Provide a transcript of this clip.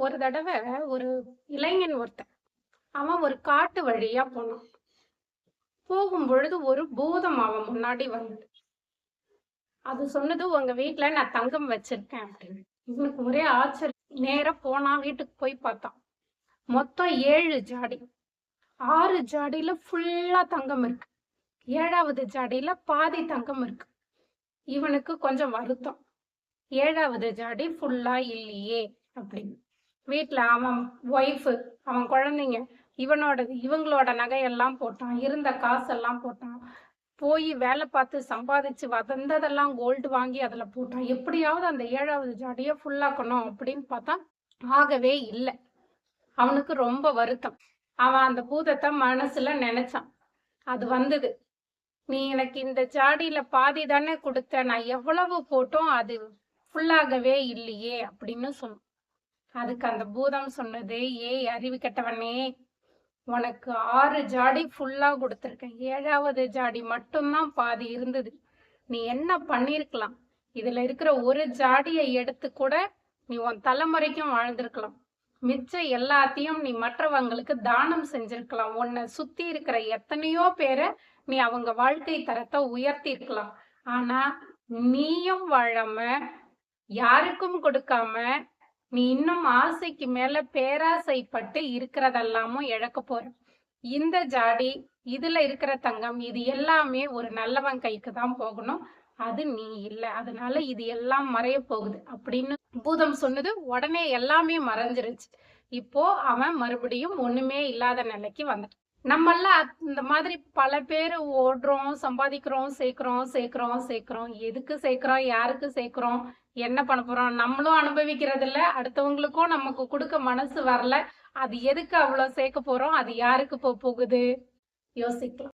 ஒரு தடவை ஒரு இளைஞன் ஒருத்தன் அவன் ஒரு காட்டு வழியா போனான். போகும் பொழுது ஒரு பூதம் அவன் முன்னாடி வந்தது. அது சொன்னது உங்க வீட்டுல நான் தங்கம் வச்சிருக்கேன் அப்படின்னு. இவனுக்கு ஒரே ஆச்சரியம் நேரா போனா வீட்டுக்கு போய் பார்த்தான். மொத்தம் ஏழு ஜாடி. ஆறு ஜாடியில ஃபுல்லா தங்கம் இருக்கு. ஏழாவது ஜாடியில பாதி தங்கம் இருக்கு. இவனுக்கு கொஞ்சம் வருத்தம். ஏழாவது ஜாடி ஃபுல்லா இல்லையே அப்படின்னு. வீட்டில் அவன் ஒய்ஃபு அவன் குழந்தைங்க இவனோடது இவங்களோட நகையெல்லாம் போட்டான் இருந்த காசெல்லாம் போட்டான். போய் வேலை பார்த்து சம்பாதிச்சு வந்ததெல்லாம் கோல்டு வாங்கி அதில் போட்டான். எப்படியாவது அந்த ஏழாவது ஜாடியை ஃபுல்லாக்கணும் அப்படின்னு பார்த்தா ஆகவே இல்லை. அவனுக்கு ரொம்ப வருத்தம். அவன் அந்த பூதத்தை மனசுல நினைச்சான். அது வந்தது. நீ எனக்கு இந்த ஜாடியில பாதி தானே கொடுத்த நான் எவ்வளவு போட்டோம் அது ஃபுல்லாகவே இல்லையே அப்படின்னு சொன்னான். அதுக்கு அந்த பூதம் சொன்னது ஏய் அறிவு கெட்டவனே உனக்கு ஆறு ஜாடி ஃபுல்லா கொடுத்துருக்கேன். ஏழாவது ஜாடி மட்டும்தான் பாதி இருந்தது. நீ என்ன பண்ணிருக்கலாம்? இதுல இருக்கிற ஒரு ஜாடியை எடுத்து கூட நீ உன் தலைமுறைக்கும் வாழ்ந்திருக்கலாம். மிச்சம் எல்லாத்தையும் நீ மற்றவங்களுக்கு தானம் செஞ்சிருக்கலாம். உன்னை சுத்தி இருக்கிற எத்தனையோ பேரை நீ அவங்க வாழ்க்கை தரத்தை உயர்த்தி இருக்கலாம் ஆனா நீயும் வாழாம யாருக்கும் கொடுக்காம நீ இன்னும் ஆசைக்கு மேல பேராசைப்பட்டு இருக்கிறதெல்லாமும் இழக்க போற. இந்த ஜாடி இதுல இருக்கிற தங்கம் இது எல்லாமே ஒரு நல்லவன் கைக்கு தான் போகணும். அது நீ இல்ல. அதனால இது எல்லாம் மறைய போகுது அப்படின்னு பூதம் சொன்னது உடனே எல்லாமே மறைஞ்சிருச்சு. இப்போ அவன் மறுபடியும் ஒண்ணுமே இல்லாத நிலைக்கு வந்துட்டான். நம்மெல்லாம் இந்த மாதிரி பல பேர் ஓடுறோம் சம்பாதிக்கிறோம் சேர்க்கிறோம் சேர்க்கிறோம் சேர்க்கிறோம். எதுக்கு சேர்க்கிறோம் யாருக்கு சேர்க்கிறோம் என்ன பண்ண போறோம்? நம்மளும் அனுபவிக்கிறது இல்ல அடுத்தவங்களுக்கும் நமக்கு கொடுக்க மனசு வரல. அது எதுக்கு அவ்வளவு சேர்க்க போறோம்? அது யாருக்கு போக போகுது? யோசிக்கலாம்.